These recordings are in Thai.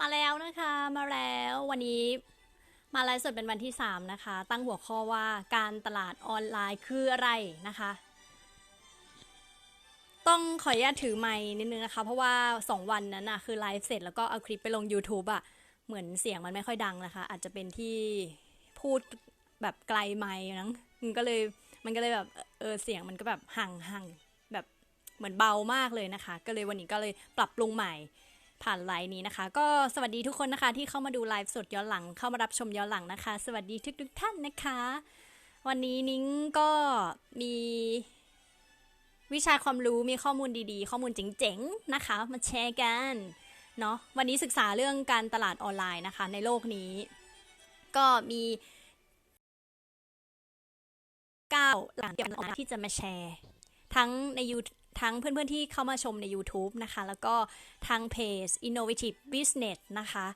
มาแล้วนะคะมาแล้ววันนี้มาไลฟ์สดเป็นวันที่ 3 นะคะ ตั้งหัวข้อว่าการตลาดออนไลน์คืออะไรนะคะ ต้องขออนุญาตถือไมค์นิดนึงนะคะ เพราะว่า 2 วันนั้นนะคือไลฟ์เสร็จแล้วก็เอาคลิปไปลง YouTube อะเหมือนเสียงมันไม่ค่อยดังนะคะ อาจจะเป็นที่พูดแบบไกลไมค์นังมันก็เลยมันก็เลยแบบเออเสียงมันก็แบบห่างห่างแบบเหมือนเบามากเลยนะคะ ก็เลยวันนี้ก็เลยปรับปรุงใหม่ ผ่านไลน์นี้นะคะ ก็สวัสดีทุกคนนะคะที่เข้ามาดูไลฟ์สดย้อนหลัง เข้ามารับชมย้อนหลังนะคะ สวัสดีทุกทุกท่านนะคะ วันนี้นิ้งก็มีวิชาความรู้มีข้อมูลดีๆ ข้อมูลเจ๋งๆนะคะ มาแชร์กันเนาะวันนี้ศึกษาเรื่องการตลาดออนไลน์นะคะ ในโลกนี้ ก็มี9หลังเกี่ยวกันที่จะมาแชร์ ทั้งในยู ทั้งเพื่อนๆที่เข้ามาชมใน YouTube นะคะ แล้วก็ทางเพจ Innovative Business นะคะ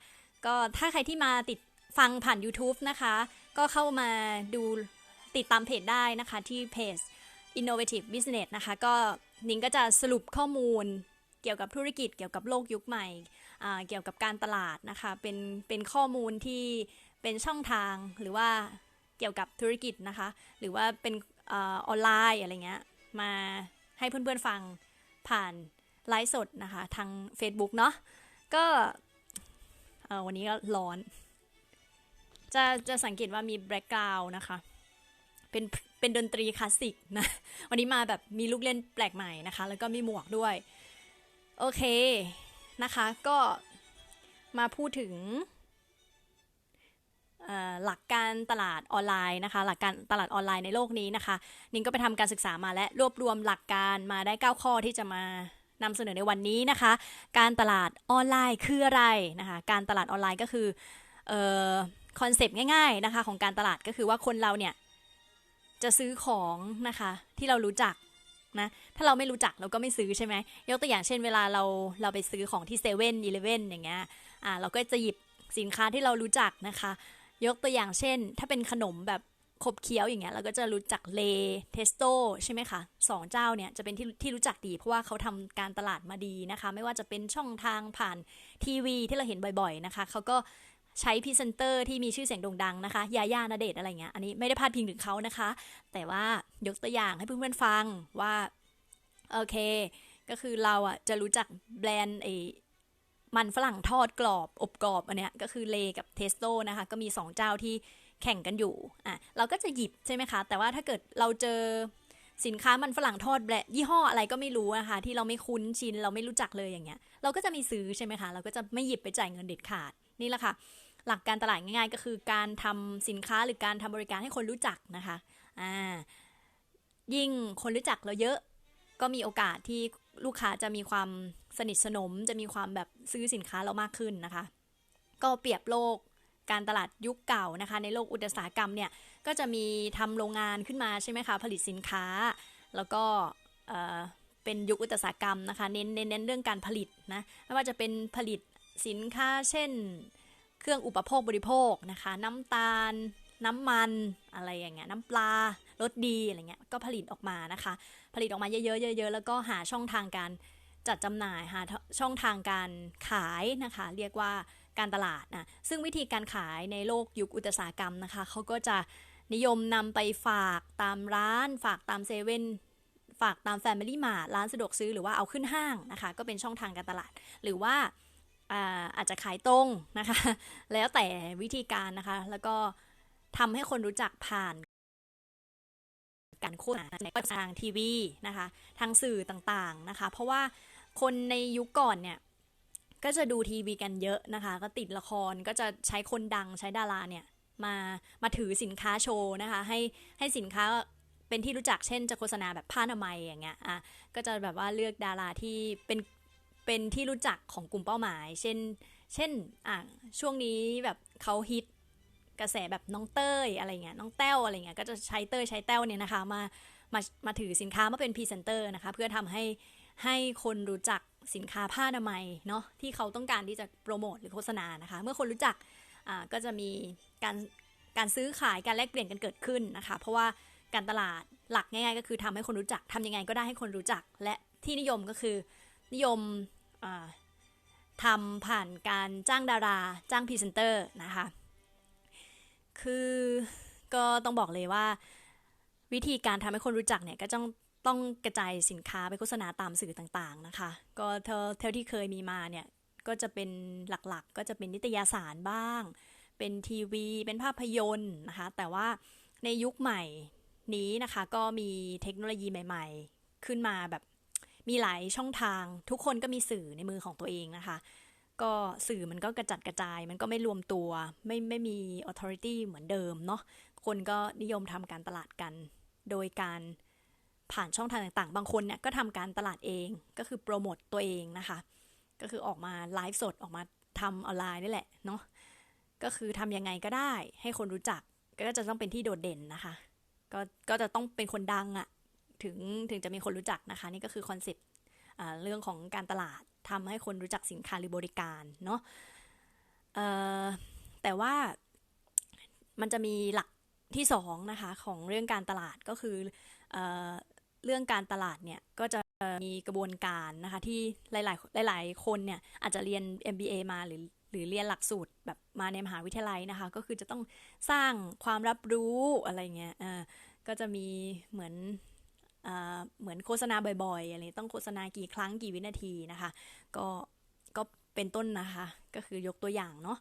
ก็ถ้าใครที่มาติดฟังผ่าน YouTube นะคะ ก็เข้ามาดูติดตามเพจได้นะคะที่เพจ Innovative Business นะคะ ก็นิงก็จะสรุปข้อมูลเกี่ยวกับธุรกิจเกี่ยวกับโลกยุคใหม่ เกี่ยวกับการตลาดนะคะ เป็นเป็นข้อมูลที่เป็นช่องทางหรือว่าเกี่ยวกับธุรกิจนะคะ หรือว่าเป็นออนไลน์อะไรเงี้ยมา ให้เพื่อนๆฟังผ่านไลฟ์สดนะคะ ทาง Facebook เนาะก็วันนี้ก็ร้อน จะจะสังเกตว่ามีแบล็กกราวนะคะ เป็นเป็นดนตรีคลาสสิกนะ วันนี้มาแบบมีลูกเล่นแปลกใหม่นะคะ แล้วก็มีหมวกด้วย โอเคนะคะ ก็มาพูดถึง หลักการตลาดออนไลน์นะคะ หลักการตลาดออนไลน์ในโลกนี้นะคะ นิ้งก็ไปทำการศึกษามาและรวบรวมหลักการมาได้ 9 ข้อที่จะมานำเสนอในวันนี้นะคะ การตลาดออนไลน์คืออะไรนะคะ การตลาดออนไลน์ก็คือเอ่อคอนเซปต์ง่ายๆนะคะ ของการตลาดก็คือว่าคนเราเนี่ยจะซื้อของนะคะที่เรารู้จักนะถ้าเราไม่รู้จักเราก็ไม่ซื้อใช่ไหมยกตัวอย่างเช่นเวลาเราเราไปซื้อของที่เซเว่นอีเลฟเว่นอย่างเงี้ยอ่าเราก็จะหยิบสินค้าที่เรารู้จักนะคะ ยกตัวอย่างเช่น ถ้าเป็นขนมแบบขบเคี้ยวอย่างเงี้ยเราก็จะรู้จักเลเทสโตใช่ไหมคะสองเจ้าเนี่ยจะเป็นที่ที่รู้จักดี เพราะว่าเขาทำการตลาดมาดีนะคะ ไม่ว่าจะเป็นช่องทางผ่านทีวีที่เราเห็นบ่อยๆนะคะเขาก็ใช้พรีเซนเตอร์ที่มีชื่อเสียงโด่งดังนะคะ ยาย่านาเดชอะไรเงี้ย อันนี้ไม่ได้พาดพิงถึงเขานะคะ แต่ว่ายกตัวอย่างให้เพื่อนๆฟังว่า โอเค ก็คือเราอะจะรู้จักแบรนด์ไอ มันฝรั่งทอดกรอบอบกรอบอันเนี้ยก็คือเลกับเทสโตนะคะก็มี 2 เจ้าที่แข่งกันอยู่อะเราก็จะหยิบใช่ไหมคะ แต่ว่าถ้าเกิดเราเจอสินค้ามันฝรั่งทอดแบรยี่ห้ออะไรก็ไม่รู้นะคะ ที่เราไม่คุ้นชินเราไม่รู้จักเลยอย่างเงี้ย เราก็จะม่ซื้อใช่ไหมคะ เราก็จะไม่หยิบไปจ่ายเงินเด็ดขาดนี่แหละค่ะ หลักการตลาดง่ายๆ ก็คือการทำสินค้าหรือการทำบริการให้คนรู้จักนะคะอ่ายิ่งคนรู้จักเราเยอะ ก็มีโอกาสที่ลูกค้าจะมีความ สนิทสนมจะมีความแบบซื้อสินค้าเรามากขึ้นนะคะ ก็เปรียบโลกการตลาดยุคเก่านะคะ ในโลกอุตสาหกรรมเนี่ยก็จะมีทำโรงงานขึ้นมาใช่ไหมคะผลิตสินค้า แล้วก็เอ่อเป็นยุคอุตสาหกรรมนะคะเน้นเน้นเน้นเรื่องการผลิตนะไม่ว่าจะเป็นผลิตสินค้าเช่น เครื่องอุปโภคบริโภคนะคะ น้ำตาล น้ำมันอะไรอย่างเงี้ยน้ำปลารสดีอะไรเงี้ยก็ผลิตออกมานะคะ ผลิตออกมาเยอะๆเยอะๆแล้วก็หาช่องทางการ จัดจำหน่ายหาช่องทางการขายนะคะ เรียกว่าการตลาดนะซึ่งวิธีการขายในโลกยุคอุตสาหกรรมนะคะเขาก็จะนิยมนำไปฝากตามร้าน ฝากตามเซเว่นฝากตามแฟมิลี่มาร์ร้านสะดวกซื้อหรือว่าเอาขึ้นห้างนะคะ ก็เป็นช่องทางการตลาด หรือว่าอาอาจจะขายตรงนะคะ แล้วแต่วิธีการนะคะ แล้วก็ทำให้คนรู้จักผ่านการโฆษณาในทางทีวีนะคะ ทางสื่อต่างๆนะคะ เพราะว่า คนในยุคก่อนเนี่ย ก็จะดูทีวีกันเยอะนะคะ ก็ติดละครก็จะใช้คนดังใช้ดาราเนี่ย มามาถือสินค้าโชว์นะคะ ให้ให้สินค้าเป็นที่รู้จักเช่นจะโฆษณาแบบผ้าอนามัยอย่างเงี้ยอะก็จะแบบว่าเลือกดาราที่เป็นเป็นที่รู้จักของกลุ่มเป้าหมาย เช่น เช่นอะช่วงนี้แบบเขาฮิตกระแสแบบน้องเต้ยอะไรเงี้ยน้องแต้วอะไรเงี้ยก็จะใช้เต้ยใช้แต้วเนี่ยนะคะมามามาถือสินค้ามาเป็นพรีเซนเตอร์นะคะ เพื่อทำให้ ให้คนรู้จักสินค้าผ้าอนามัยเนาะที่เขาต้องการที่จะโปรโมทหรือโฆษณานะคะ เมื่อคนรู้จักอ่าก็จะมีการการซื้อขายการแลกเปลี่ยนกันเกิดขึ้นนะคะ เพราะว่าการตลาดหลักง่ายๆ ก็คือทำให้คนรู้จักทำยังไงก็ได้ให้คนรู้จัก และที่นิยมก็คือนิยมอ่าททำผ่านการจ้างดาราจ้างพรีเซนเตอร์นะคะ คือก็ต้องบอกเลยว่าวิธีการทำให้คนรู้จักเนี่ยก็ต้อง ต้องกระจายสินค้าไปโฆษณาตามสื่อต่างๆนะคะ ก็เท่าท,ที่เคยมีมาเนี่ย ก็จะเป็นหลักๆ ก็จะเป็นนิตยสารบ้าง เป็นทีวี เป็นภาพยนตร์นะคะ แต่ว่าในยุคใหม่นี้นะคะ ก็มีเทคโนโลยีใหม่ ๆ ขึ้นมาแบบมีหลายช่องทาง ทุกคนก็มีสื่อในมือของตัวเองนะคะ ก็สื่อมันก็กระจัดกระจาย มันก็ไม่รวมตัว ไม่ไม่มี authority เหมือนเดิมเนาะ คนก็นิยมทำการตลาดกัน โดยการ ผ่านช่องทางต่างๆ บางคนเนี่ยก็ทำการตลาดเองก็คือโปรโมตตัวเองนะคะ ก็คือออกมาไลฟ์สดออกมาทำออนไลน์นี่แหละเนาะก็คือทำยังไงก็ได้ให้คนรู้จักก็จะต้องเป็นที่โดดเด่นนะคะ ก็ก็จะต้องเป็นคนดังอะถึงถึงจะมีคนรู้จักนะคะ นี่ก็คือคอนเซ็ปต์เรื่องของการตลาดทำให้คนรู้จักสินค้าหรือบริการเนาะแต่ว่ามันจะมีหลักที่สองนะคะของเรื่องการตลาดก็คืออ เรื่องการตลาดเนี่ยก็จะมีกระบวนการนะคะที่หลาย ๆ หลาย ๆ คนเนี่ยอาจจะเรียน MBA มาหรือหรือเรียนหลักสูตรแบบมาในมหาวิทยาลัยนะคะ ก็คือจะต้องสร้างความรับรู้อะไรเงี้ยก็จะมีเหมือนเหมือนโฆษณาบ่อยๆอะไรต้องโฆษณากี่ครั้งกี่วินาทีนะคะ ก็ก็เป็นต้นนะคะ ก็คือยกตัวอย่างเนาะ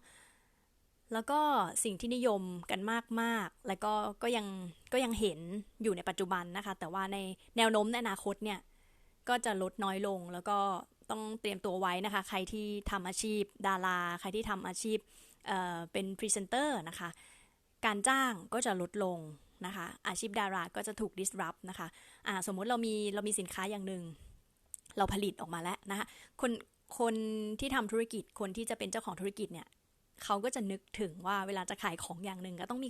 แล้วก็สิ่งที่นิยมกันมาก ๆ แล้วก็ก็ยังก็ยังเห็นอยู่ในปัจจุบันนะคะ แต่ว่าในแนวโน้มในอนาคตเนี่ย ก็จะลดน้อยลง แล้วก็ต้องเตรียมตัวไว้นะคะ ใครที่ทำอาชีพ ดารา ใครที่ทำอาชีพเเป็นพรีเซนเตอร์นะคะ การจ้างก็จะลดลงนะคะ อาชีพดาราก็จะถูก disrupt นะคะะสมมุติเรามีเรามีสินค้าอย่างหนึ่ง เราผลิตออกมาแล้วนะคะ คนคนที่ทำธุรกิจคนที่จะเป็นเจ้าของธุรกิจเนี่ย เขาก็จะนึกถึงว่าเวลาจะขายของอย่างหนึ่งก็ต้องมี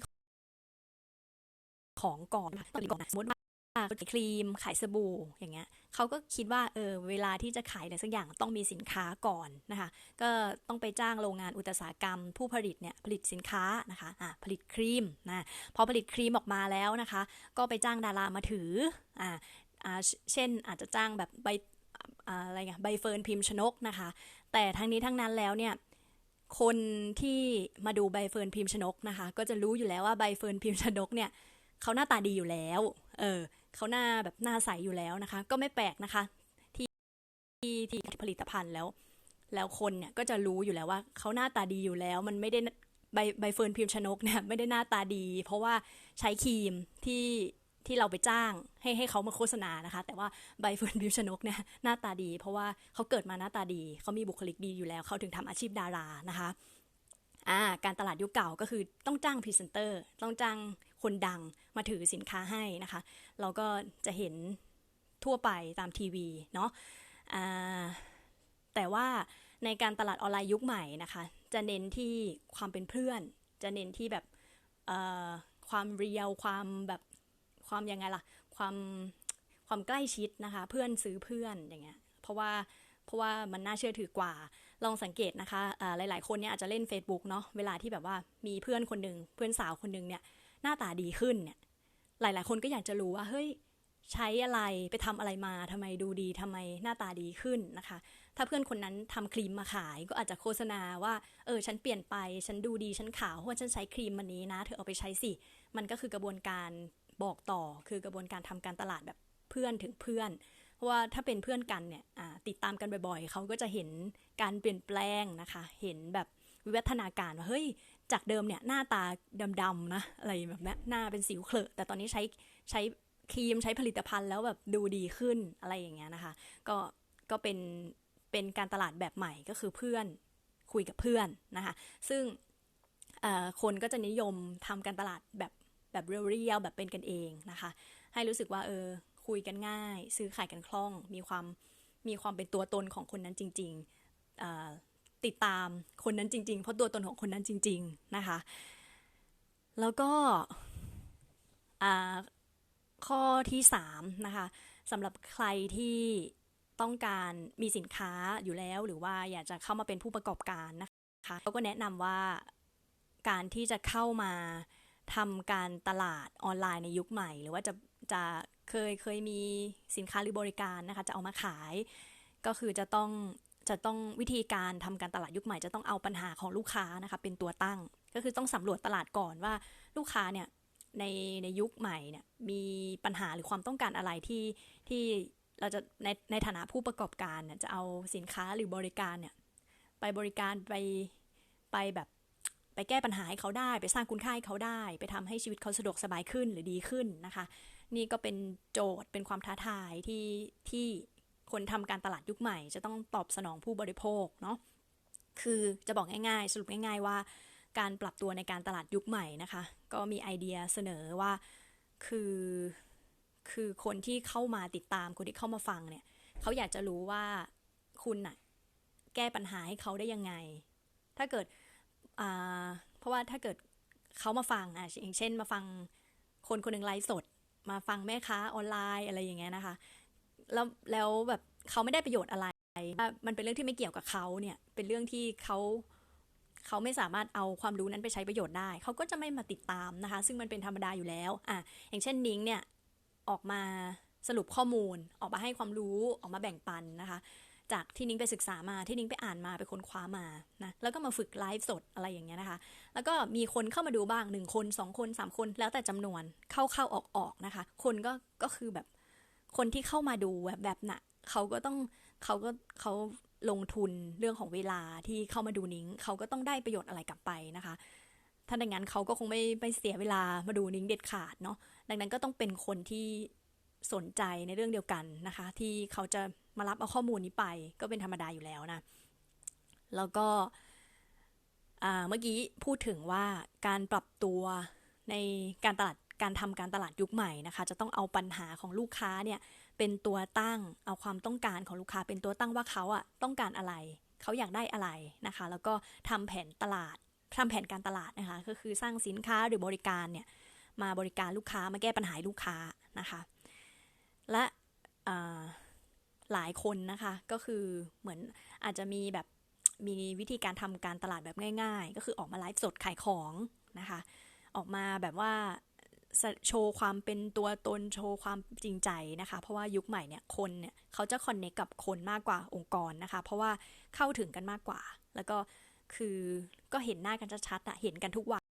ของก่อนต้องมีก่อนสมมติว่าขายครีมขายสบู่อย่างเงี้ยเขาก็คิดว่าเออเวลาที่จะขายอะไรสักอย่างต้องมีสินค้าก่อนนะคะก็ต้องไปจ้างโรงงานอุตสาหกรรม ผู้ผลิตเนี่ยผลิตสินค้านะคะอ่าผลิตครีมนะพอผลิตครีมออกมาแล้วนะคะ ก็ไปจ้างดารามาถืออ่าอ่าเช่นอาจจะจ้างแบบใบอะไรเงี้ยใบเฟิร์นพิมพ์ชนกนะคะ แต่ทั้งนี้ทั้งนั้นแล้วเนี่ย คนที่มาดูใบเฟิร์นพิมพ์ชนกนะคะ ก็จะรู้อยู่แล้วว่าใบเฟิร์นพิมพ์ชนกเนี่ยเขาหน้าตาดีอยู่แล้ว เออเขาหน้าแบบหน้าใสอยู่แล้วนะคะ ก็ไม่แปลกนะคะ ที่ที่ที่ผลิตภัณฑ์แล้ว แล้วคนเนี่ยก็จะรู้อยู่แล้วว่าเขาหน้าตาดีอยู่แล้ว มันไม่ได้ใบใบเฟิร์นพิมพ์ชนกเนี่ยไม่ได้หน้าตาดี เพราะว่าใช้ครีมที่ ที่เราไปจ้างให้ให้เขามาโฆษณานะคะ แต่ว่าใบเฟิร์นบิวชนกเนี่ยหน้าตาดี เพราะว่าเขาเกิดมาหน้าตาดี เขามีบุคลิกดีอยู่แล้วเขาถึงทำอาชีพดารานะคะอ่าการตลาดยุคเก่าก็คือต้องจ้างพรีเซนเตอร์ต้องจ้างคนดังมาถือสินค้าให้นะคะ เราก็จะเห็นทั่วไปตามทีวีเนาะอ่าแต่ว่าในการตลาดออนไลน์ยุคใหม่นะคะ จะเน้นที่ความเป็นเพื่อน จะเน้นที่แบบความเรียวความแบบ ความยังไงล่ะ ความความใกล้ชิดนะคะ เพื่อนซื้อเพื่อนอย่างเงี้ย เพราะว่าเพราะว่ามันน่าเชื่อถือกว่า ลองสังเกตนะคะหลาย ๆ คนเนี่ยอาจจะเล่น Facebook เนาะเวลาที่แบบว่ามีเพื่อนคนหนึ่งเพื่อนสาวคนหนึ่งเนี่ยหน้าตาดีขึ้นเนี่ย หลาย ๆ คนก็อยากจะรู้ว่าเฮ้ยใช้อะไรไปทำอะไรมาทำไมดูดีทำไมหน้าตาดีขึ้นนะคะ ถ้าเพื่อนคนนั้นทำครีมมาขายก็อาจจะโฆษณาว่าเออฉันเปลี่ยนไปฉันดูดีฉันขาวเพราะฉันใช้ครีมมันนี้นะ เธอเอาไปใช้สิ มันก็คือกระบวนการ บอกต่อคือกระบวนการทำการตลาดแบบเพื่อนถึงเพื่อนเพราะว่าถ้าเป็นเพื่อนกันเนี่ยติดตามกันบ่อยๆ เขาก็จะเห็นการเปลี่ยนแปลงนะคะ เห็นแบบวิวัฒนาการว่าเฮ้ยจากเดิมเนี่ยหน้าตาดำๆนะอะไรแบบนี้หน้าเป็นสิวเคลอะแต่ตอนนี้ใช้ใช้ครีมใช้ผลิตภัณฑ์แล้วแบบดูดีขึ้นอะไรอย่างเงี้ยนะคะ ก็ก็เป็นเป็นการตลาดแบบใหม่ก็คือเพื่อนคุยกับเพื่อนนะคะ ซึ่งคนก็จะนิยมทำการตลาดแบบ แบบเรียวๆแบบเป็นกันเองนะคะ ให้รู้สึกว่าเออคุยกันง่าย ซื้อขายกันคล่อง มีความมีความเป็นตัวตนของคนนั้นจริงๆติดตามคนนั้นจริง ๆ เพราะตัวตนของคนนั้นจริง ๆนะคะ แล้วก็ข้อที่3นะคะสำหรับใครที่ต้องการมีสินค้าอยู่แล้วหรือว่าอยากจะเข้ามาเป็นผู้ประกอบการนะคะเขาก็แนะนำว่าการที่จะเข้ามา ทำการตลาดออนไลน์ในยุคใหม่ หรือว่าจะจะเคยเคยมีสินค้าหรือบริการนะคะ จะเอามาขาย ก็คือจะต้องจะต้องวิธีการทำการตลาดยุคใหม่จะต้องเอาปัญหาของลูกค้านะคะเป็นตัวตั้ง ก็คือต้องสำรวจตลาดก่อนว่าลูกค้าเนี่ยในในยุคใหม่เนี่ยมีปัญหาหรือความต้องการอะไรที่ที่เราจะในในฐานะผู้ประกอบการเนี่ยจะเอาสินค้าหรือบริการเนี่ยไปบริการไปไปแบบ ไปแก้ปัญหาให้เขาได้ ไปสร้างคุณค่าให้เขาได้ ไปทำให้ชีวิตเขาสะดวกสบายขึ้นหรือดีขึ้นนะคะ นี่ก็เป็นโจทย์เป็นความท้าทายที่ที่คนทำการตลาดยุคใหม่ จะต้องตอบสนองผู้บริโภคเนาะคือจะบอกง่ายๆ สรุปง่าย ๆ ว่า การปรับตัวในการตลาดยุคใหม่นะคะ ก็มีไอเดียเสนอว่าคือคือคนที่เข้ามาติดตามคนที่เข้ามาฟังเนี่ยเขาอยากจะรู้ว่าคุณน่ะแก้ปัญหาให้เขาได้ยังไง ถ้าเกิด เพราะว่าถ้าเกิดเขามาฟังอะอย่างเช่น มาฟังคนคนหนึ่งไลฟ์สด มาฟังแม่ค้าออนไลน์อะไรอย่างเงี้ยนะคะ แล้วแล้วแบบเขาไม่ได้ประโยชน์อะไรว่ามันเป็นเรื่องที่ไม่เกี่ยวกับเขาเนี่ย เป็นเรื่องที่เขาเขาไม่สามารถเอาความรู้นั้นไปใช้ประโยชน์ได้ เขาก็จะไม่มาติดตามนะคะ ซึ่งมันเป็นธรรมดาอยู่แล้ว อะ อย่างเช่นนิ้งเนี่ย ออกมาสรุปข้อมูล ออกมาให้ความรู้ ออกมาแบ่งปันนะคะ จากที่นิ้งไปศึกษามาที่นิ้งไปอ่านมาไปค้นคว้ามานะแล้วก็มาฝึกไลฟ์สดอะไรอย่างเงี้ยนะคะ แล้วก็มีคนเข้ามาดูบ้างหนึ่งคนสองคนสามคนแล้วแต่จำนวนเข้าเข้าออกออกนะคะ คนก็ก็คือแบบคนที่เข้ามาดูแบบแบบน่ะเขาก็ต้องเขาก็เขาลงทุนเรื่องของเวลาที่เข้ามาดูนิ้งเขาก็ต้องได้ประโยชน์อะไรกลับไปนะคะถ้าดังนั้นเขาก็คงไม่ไม่เสียเวลามาดูนิ้งเด็ดขาดเนาะดังนั้นก็ต้องเป็นคนที่ สนใจในเรื่องเดียวกันนะคะ ที่เขาจะมารับเอาข้อมูลนี้ไป ก็เป็นธรรมดาอยู่แล้วนะ แล้วก็เมื่อกี้พูดถึงว่าการปรับตัวในการตลาดการทำการตลาดยุคใหม่นะคะ จะต้องเอาปัญหาของลูกค้าเนี่ยเป็นตัวตั้งเอาความต้องการของลูกค้าเป็นตัวตั้งว่าเขาอะต้องการอะไร เขาอยากได้อะไรนะคะ แล้วก็ทำแผนตลาดทำแผนการตลาดนะคะ ก็คือสร้างสินค้าหรือบริการเนี่ยมาบริการลูกค้ามาแก้ปัญหาลูกค้านะคะ และหลายคนนะคะก็คือเหมือนอาจจะมีแบบมีวิธีการทำการตลาดแบบง่าย ๆ ก็คือออกมาไลฟ์สดขายของนะคะ ออกมาแบบว่าโชว์ความเป็นตัวตนโชว์ความจริงใจนะคะ เพราะว่ายุคใหม่เนี่ยคนเนี่ยเขาจะคอนเนคกับคนมากกว่าองค์กรนะคะ เพราะว่าเข้าถึงกันมากกว่า แล้วก็คือก็เห็นหน้ากันชัดๆอะเห็นกันทุกวัน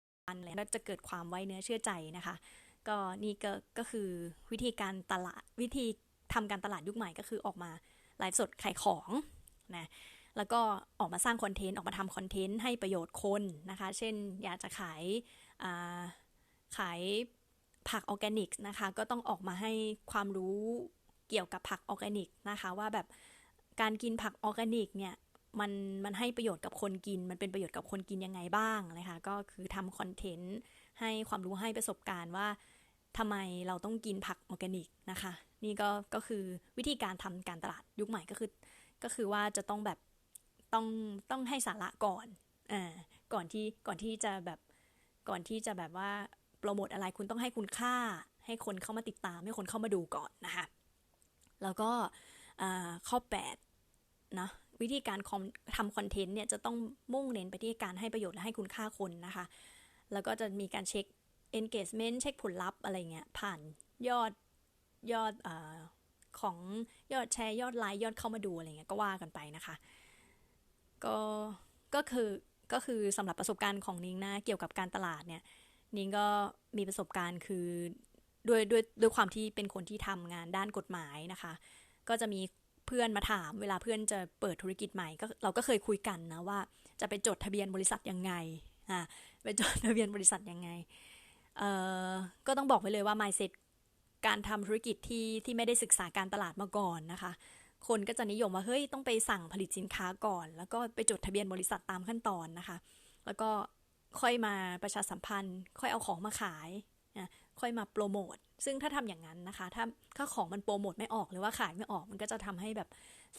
แล้วจะเกิดความไว้เนื้อเชื่อใจนะคะ ก็นี่ก็ก็คือวิธีการตลาดวิธีทำการตลาดยุคใหม่ก็คือออกมาไลฟ์สดขายของนะแล้วก็ออกมาสร้างคอนเทนต์ออกมาทำคอนเทนต์ให้ประโยชน์คนนะคะ เช่นอยากจะขายขายผักออร์แกนิกนะคะ ก็ต้องออกมาให้ความรู้เกี่ยวกับผักออร์แกนิกนะคะ ว่าแบบการกินผักออร์แกนิกเนี่ยมันมันให้ประโยชน์กับคนกิน มันเป็นประโยชน์กับคนกินยังไงบ้างนะคะ ก็คือทำคอนเทนต์ให้ความรู้ให้ประสบการณ์ว่า ทำไมเราต้องกินผักออร์แกนิกนะคะ นี่ก็ก็คือวิธีการทำการตลาดยุคใหม่ก็คือ ก็คือว่าจะต้องแบบต้องต้องให้สาระก่อนอ่าก่อนที่ก่อนที่จะแบบก่อนที่จะแบบว่าโปรโมทอะไรคุณต้องให้คุณค่า ให้คนเข้ามาติดตาม ให้คนเข้ามาดูก่อนนะคะ แล้วก็ข้อ8นะวิธีการทำคอนเทนต์เนี่ยจะต้องมุ่งเน้นไปที่การให้ประโยชน์และให้คุณค่าคนนะคะ แล้วก็จะมีการเช็ค engagement เช็คผลลัพธ์อะไรเงี้ยผ่านยอดยอดอของยอดแชร์ยอดไลค์ยอดเข้ามาดูอะไรเงี้ยก็ว่ากันไปนะคะ ก็ก็คือก็คือสำหรับประสบการณ์ของนิ้งนะเกี่ยวกับการตลาดเนี่ยนิ้งก็มีประสบการณ์คือด้วยด้วยด้วยความที่เป็นคนที่ทำงานด้านกฎหมายนะคะ ก็จะมีเพื่อนมาถาม เวลาเพื่อนจะเปิดธุรกิจใหม่ก็เราก็เคยคุยกันนะว่า จะไปจดทะเบียนบริษัทยังไงอ่าไปจดทะเบียนบริษัทยังไง ก็ต้องบอกไว้เลยว่า mindset การทำธุรกิจที่ที่ไม่ได้ศึกษาการตลาดมาก่อนนะคะ คนก็จะนิยมว่าเฮ้ยต้องไปสั่งผลิตสินค้าก่อน แล้วก็ไปจดทะเบียนบริษัทตามขั้นตอนนะคะ แล้วก็ค่อยมาประชาสัมพันธ์ ค่อยเอาของมาขายนะค่อยมาโปรโมทซึ่งถ้าทำอย่างนั้นนะคะ ถ้าถ้าของมันโปรโมทไม่ออกหรือว่าขายไม่ออก มันก็จะทำให้แบบ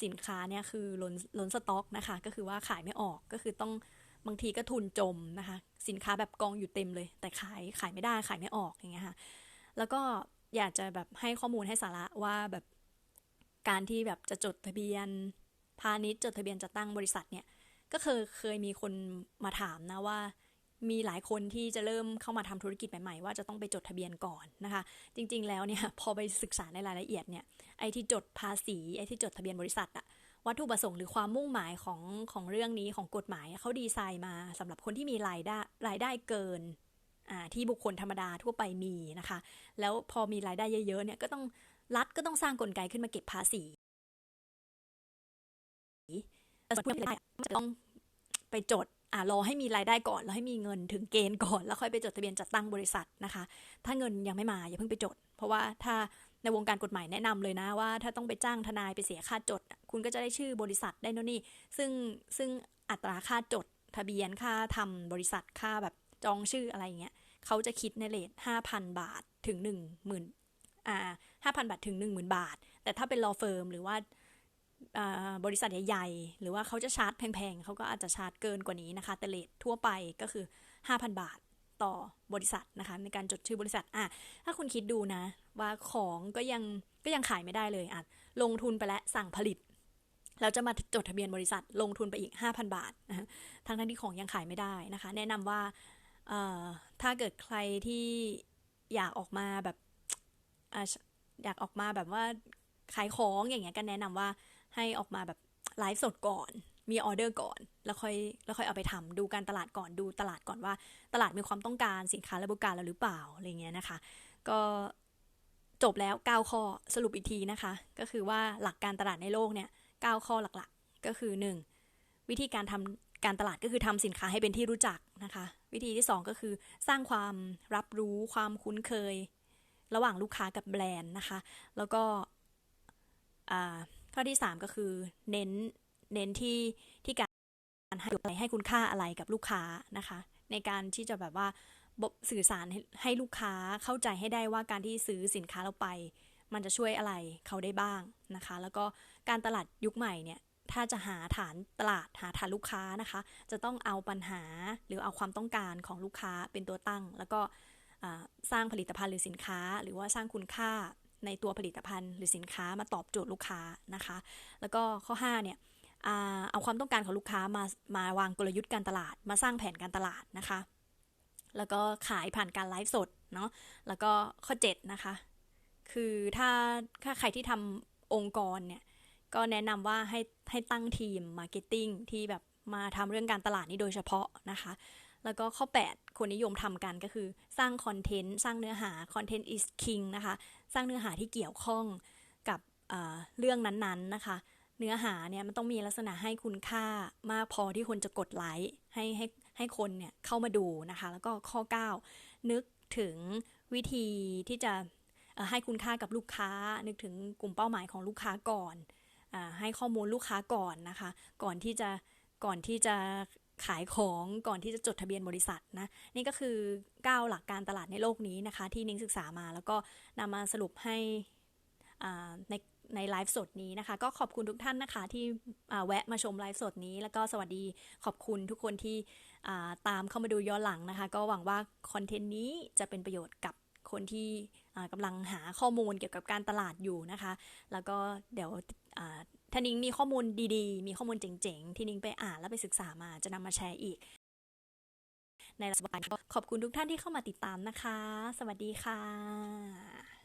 สินค้าเนี่ยคือล้นล้นสต็อกนะคะ ก็คือว่าขายไม่ออกก็คือต้อง บางทีก็ทุนจมนะคะ สินค้าแบบกองอยู่เต็มเลย แต่ขายขายไม่ได้ขายไม่ออกอย่างเงี้ยค่ะ แล้วก็อยากจะแบบให้ข้อมูลให้สาระว่าแบบการที่แบบจะจดทะเบียนพาณิชย์จดทะเบียนจะตั้งบริษัทเนี่ย ก็เคยเคยมีคนมาถามนะว่า มีหลายคนที่จะเริ่มเข้ามาทำธุรกิจใหม่ๆว่าจะต้องไปจดทะเบียนก่อนนะคะ จริง ๆ แล้วเนี่ยพอไปศึกษาในรายละเอียดเนี่ยไอ้ที่จดภาษีไอ้ที่จดทะเบียนบริษัทอะ วัตถุประสงค์หรือความมุ่งหมายของของเรื่องนี้ของกฎหมายเขาดีไซน์มาสำหรับคนที่มีรายได้รายได้เกินที่บุคคลธรรมดาทั่วไปมีนะคะ แล้วพอมีรายได้เยอะๆเนี่ยก็ต้องรัฐก็ต้องสร้างกลไกขึ้นมาเก็บภาษีแต่ส่วนผู้มีรายได้จะต้องไปจดอ่ารอให้มีรายได้ก่อน แล้วให้มีเงินถึงเกณฑ์ก่อน แล้วค่อยไปจดทะเบียนจัดตั้งบริษัทนะคะ ถ้าเงินยังไม่มาอย่าเพิ่งไปจด เพราะว่าถ้า ในวงการกฎหมายแนะนำเลยนะว่า ถ้าต้องไปจ้างทนายไปเสียค่าจด คุณก็จะได้ชื่อบริษัทได้โน่นนี่ ซึ่งซึ่งอัตราค่าจด ทะเบียนค่าทำบริษัทค่าแบบจองชื่ออะไรอย่างเงี้ยเขาจะคิดในเลทห้าพันบาทถึงหนึ่งหมื่นอ่าห้าพันบาทถึงหนึ่งหมื่นบาท แต่ถ้าเป็น law firm หรือว่าอ่าบริษัทใหญ่ๆ หรือว่าเขาจะชาร์จแพงๆ เขาก็อาจจะชาร์จเกินกว่านี้นะคะ แต่เลททั่วไปก็คือ 5,000 บาท ต่อบริษัทนะคะ ในการจดชื่อบริษัทอะถ้าคุณคิดดูนะ ว่าของก็ยังก็ยังขายไม่ได้เลยอะลงทุนไปแล้วสั่งผลิตแล้วจะมาจดทะเบียนบริษัทลงทุนไปอีก 5,000 บาทนะทั้งทั้งที่ของยังขายไม่ได้นะคะ แนะนำว่าถ้าเกิดใครที่อยากออกมาแบบออยากออกมาแบบว่าขายของอย่างเงี้ยก็แนะนำว่าให้ออกมาแบบไลฟ์สดก่อน มีออเดอร์ก่อน แล้วค่อยแล้วค่อยเอาไปทำดูการตลาดก่อนดูตลาดก่อนว่า ตลาดมีความต้องการสินค้าและบริการเราหรือเปล่าอะไรเงี้ยนะคะ ก็จบแล้ว 9 ข้อสรุปอีกทีนะคะ ก็คือว่าหลักการตลาดในโลกเนี่ย 9 ข้อหลักๆ ก็คือ 1. วิธีการทำการตลาดก็คือทำสินค้าให้เป็นที่รู้จักนะคะ วิธีที่ 2 ก็คือสร้างความรับรู้ความคุ้นเคย ระหว่างลูกค้ากับแบรนด์นะคะ แล้วก็ข้อที่ 3 ก็คือเน้น เน้นที่ที่การให้ให้คุณค่าอะไรกับลูกค้านะคะ ในการที่จะแบบว่าบสื่อสารให้ให้ลูกค้าเข้าใจให้ได้ว่าการที่ซื้อสินค้าเราไป มันจะช่วยอะไรเขาได้บ้างนะคะ แล้วก็การตลาดยุคใหม่เนี่ยถ้าจะหาฐานตลาดหาฐานลูกค้านะคะ จะต้องเอาปัญหาหรือเอาความต้องการของลูกค้าเป็นตัวตั้ง แล้วก็สร้างผลิตภัณฑ์หรือสินค้า หรือว่าสร้างคุณค่าในตัวผลิตภัณฑ์ หรือสินค้ามาตอบโจทย์ลูกค้านะคะ แล้วก็ข้อ5เนี่ย เอาความต้องการของลูกค้ามามาวางกลยุทธ์การตลาด มาสร้างแผนการตลาดนะคะ แล้วก็ขายผ่านการไลฟ์สดเนาะแล้วก็ข้อ 7 นะคะ คือถ้าถ้าใครที่ทำองค์กรเนี่ย ก็แนะนำว่าให้ให้ตั้งทีมมาร์เก็ตติ้งที่แบบมาทำเรื่องการตลาดนี้โดยเฉพาะนะคะ แล้วก็ข้อ 8 คนนิยมทำกันก็คือสร้างคอนเทนต์ สร้างเนื้อหา content is king นะคะ สร้างเนื้อหาที่เกี่ยวข้องกับเรื่องนั้นๆนะคะ เนื้อหาเนี่ยมันต้องมีลักษณะให้คุณค่ามากพอที่คนจะกดไลค์ให้ให้ให้คนเนี่ยเข้ามาดูนะคะ แล้วก็ข้อ 9 นึกถึงวิธีที่จะให้คุณค่ากับลูกค้า นึกถึงกลุ่มเป้าหมายของลูกค้าก่อนอให้ข้อมูลลูกค้าก่อนนะคะ ก่อนที่จะก่อนที่จะขายของก่อนที่จะจดทะเบียนบริษัทนะนี่ก็คือ 9 หลักการตลาดในโลกนี้นะคะ ที่นิ้งศึกษามาแล้วก็นำมาสรุปให้ใน ในไลฟ์สดนี้นะคะ ก็ขอบคุณทุกท่านนะคะ ที่แวะมาชมไลฟ์สดนี้ แล้วก็สวัสดีขอบคุณทุกคนที่ตามเข้ามาดูย้อนหลังนะคะ ก็หวังว่าคอนเทนต์นี้จะเป็นประโยชน์กับคนที่กำลังหาข้อมูลเกี่ยวกับการตลาดอยู่นะคะ แล้วก็เดี๋ยวถ้านิ้งมีข้อมูลดีๆ มีข้อมูลเจ๋งๆ ที่นิ้งไปอ่านแล้วไปศึกษามาจะนำมาแชร์อีก ในสัปดาห์ขอบคุณทุกท่านที่เข้ามาติดตามนะคะ สวัสดีค่ะ